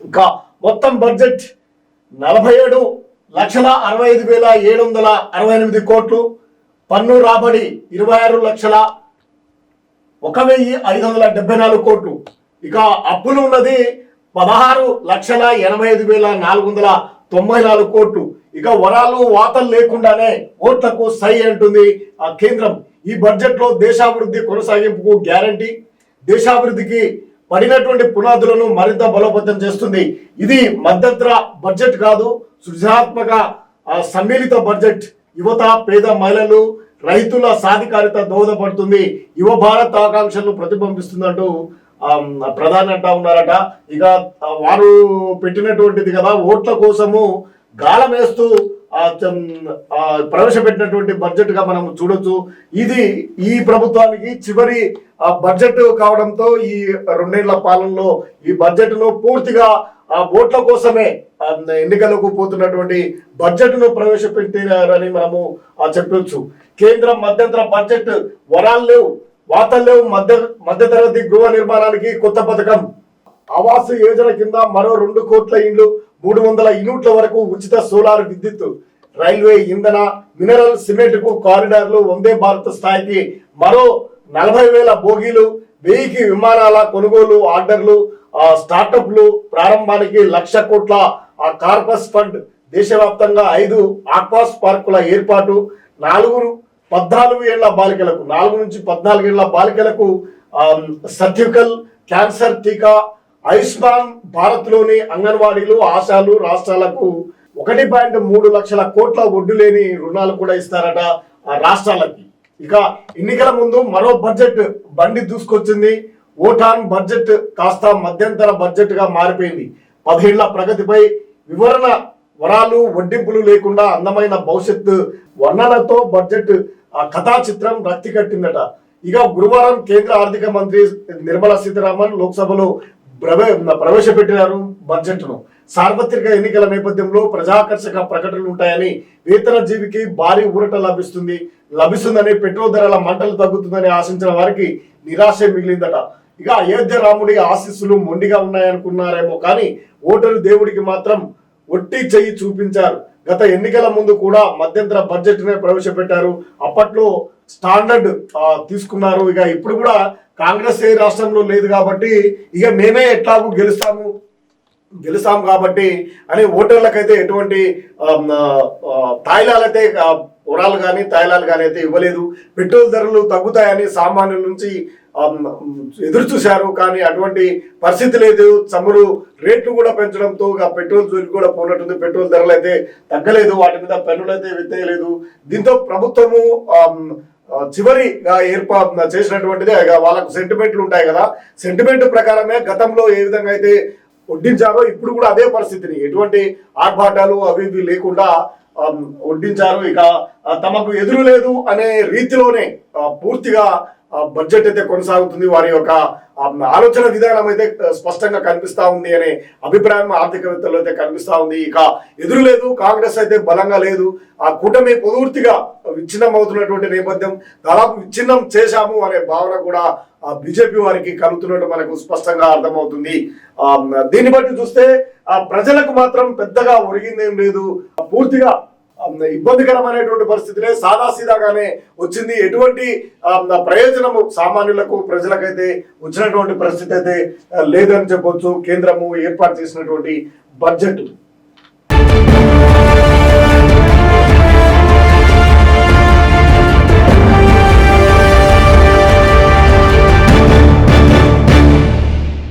ఇంకా మొత్తం బడ్జెట్ నలభై ఏడు లక్షల అరవై ఐదు వేల ఏడు వందల అరవై ఎనిమిది కోట్లు. పన్ను రాబడి ఇరవై ఆరు లక్షల ఒక వెయ్యి ఐదు వందల డెబ్బై నాలుగు కోట్లు. ఇక అప్పులు ఉన్నది పదహారు లక్షల ఎనభై ఐదు వేల నాలుగు వందల తొంభై నాలుగు కోట్లు. ఇక వరాలు వాతలు లేకుండానే ఓట్లకు సై అంటుంది ఆ కేంద్రం. ఈ బడ్జెట్లో దేశాభివృద్ధి కొనసాగింపుకు గ్యారంటీ దేశాభివృద్ధికి పడినటువంటి పునాదులను మరింత బలోపేతం చేస్తుంది. ఇది మధ్యంతర బడ్జెట్ కాదు సృజనాత్మక సమ్మిళిత బడ్జెట్ యువత పేద మహిళలు రైతుల సాధికారిత దోహదపడుతుంది. యువ భారత్ ఆకాంక్షలను ప్రతిబింబిస్తుందంటూ ప్రధాని అంటా ఉన్నారట. ఇక వారు పెట్టినటువంటిది కదా ఓట్ల కోసము గాలం వేస్తూ ప్రవేశపెట్టినటువంటి బడ్జెట్గా మనం చూడొచ్చు. ఇది ఈ ప్రభుత్వానికి చివరి ఆ, బడ్జెట్ కావడంతో ఈ రెండేళ్ళ పాలనలో ఈ బడ్జెట్ను పూర్తిగా ఆ ఓట్ల కోసమే ఎన్నికలకు పోతున్నటువంటి బడ్జెట్ను మనము చెప్పొచ్చు. కేంద్రం మధ్యంతర బడ్జెట్ వరాలు లేవు. వాతలు లేవు. మధ్య మధ్యతరగతి గృహ నిర్మాణానికి కొత్త పథకం. ఆవాస్ యోజన కింద మరో రెండు కోట్ల ఇండ్లు మూడు వందల యూనిట్ల వరకు ఉచిత సోలార్ విద్యుత్ రైల్వే ఇంధన మినరల్ సిమెంట్కు కారిడార్లు వందే భారత్ స్థాయికి మరో నలభై వేల బోగీలు వెయ్యికి విమానాల కొనుగోలు ఆర్డర్లు స్టార్టప్లు ప్రారంభానికి లక్ష కోట్ల కార్పస్ ఫండ్ దేశవ్యాప్తంగా ఐదు ఆక్వాస్ పార్కుల ఏర్పాటు నాలుగు పద్నాలుగు ఏళ్ళ బాలికలకు నాలుగు నుంచి పద్నాలుగు ఏళ్ళ బాలికలకు సర్జికల్ క్యాన్సర్ టీకా ఆయుష్మాన్ భారత్లోని అంగన్వాడీలు ఆశాలు రాష్ట్రాలకు ఒకటి పాయింట్ మూడు లక్షల కోట్ల ఒడ్డు లేని రుణాలు కూడా ఇస్తారట ఆ రాష్ట్రాలకి. ఇక ఎన్నికల ముందు మరో బడ్జెట్ బండి దూసుకొచ్చింది. ఓటాన్ బడ్జెట్ కాస్త మధ్యంతర బడ్జెట్గా మారిపోయింది. పదేళ్ళ ప్రగతిపై వివరణ వరాలు వడ్డింపులు లేకుండా అందమైన భవిష్యత్తు వర్ణనతో బడ్జెట్ ఆ కథా చిత్రం రక్తి కట్టిందట. ఇక గురువారం కేంద్ర ఆర్థిక మంత్రి నిర్మలా సీతారామన్ లోక్సభలో ప్రవేశపెట్టినారు బడ్జెట్ను. సార్వత్రిక ఎన్నికల నేపథ్యంలో ప్రజాకర్షక ప్రకటనలు ఉంటాయని వేతన జీవికి భారీ ఊరట లభిస్తుంది. లభిస్తుందని పెట్రోల్ ధరల మంటలు తగ్గుతుందని ఆశించిన వారికి నిరాశ మిగిలిందట. ఇక అయోధ్య రాముడి ఆశీస్సులు మొండిగా ఉన్నాయనుకున్నారేమో కానీ ఓటరు దేవుడికి మాత్రం ఒట్టి చెయ్యి చూపించారు. గత ఎన్నికల ముందు కూడా మధ్యంతర బడ్జెట్ నే ప్రవేశపెట్టారు. అప్పట్లో స్టాండర్డ్ తీసుకున్నారు. ఇక ఇప్పుడు కూడా కాంగ్రెస్ ఏ రాష్ట్రంలో లేదు కాబట్టి ఇక మేమే ఎట్లాగూ గెలుస్తాము గెలుస్తాం కాబట్టి అని ఓటర్లకైతే ఎటువంటి తాయిలాలైతే ఉరాలు కానీ తాయిలాలు కానీ అయితే ఇవ్వలేదు. పెట్రోల్ ధరలు తగ్గుతాయని సామాన్యుల నుంచి ఎదురు చూశారు. కానీ అటువంటి పరిస్థితి లేదు. చమురు రేట్లు కూడా పెంచడంతో ఇక పెట్రోల్ జోలికి కూడా పోనట్టుంది. పెట్రోల్ ధరలు అయితే తగ్గలేదు. వాటి మీద పన్నులు అయితే విత్తేయలేదు. దీంతో ప్రభుత్వము చివరిగా ఏర్పాటు చేసినటువంటిది. ఇక వాళ్ళకు సెంటిమెంట్లు ఉంటాయి కదా. సెంటిమెంట్ ప్రకారమే గతంలో ఏ విధంగా అయితే వడ్డించారో ఇప్పుడు కూడా అదే పరిస్థితిని. ఎటువంటి ఆర్భాటాలు అవి ఇవి లేకుండా వడ్డించారు. ఇక తమకు ఎదురు లేదు అనే రీతిలోనే పూర్తిగా బడ్జెట్ అయితే కొనసాగుతుంది వారి యొక్క ఆలోచన విధానం అయితే స్పష్టంగా కనిపిస్తా ఉంది అనే అభిప్రాయం ఆర్థికవేత్తలు అయితే కనిపిస్తా ఉంది. ఇక ఎదురు లేదు కాంగ్రెస్ అయితే బలంగా లేదు. ఆ కూటమి పూర్తిగా విచ్ఛిన్నం అవుతున్నటువంటి నేపథ్యం దాదాపు విచ్ఛిన్నం చేశాము అనే భావన కూడా ఆ బీజేపీ వారికి కలుగుతున్నట్టు మనకు స్పష్టంగా అర్థమవుతుంది. ఆ, దీన్ని బట్టి చూస్తే ఆ ప్రజలకు మాత్రం పెద్దగా ఒరిగిందేం లేదు. పూర్తిగా ఇబ్బందికరమైనటువంటి పరిస్థితులే సాదాసీదాగానే వచ్చింది. ఎటువంటి ప్రయోజనము సామాన్యులకు ప్రజలకైతే వచ్చినటువంటి పరిస్థితి అయితే లేదని చెప్పొచ్చు. కేంద్రము ఏర్పాటు చేసినటువంటి బడ్జెట్.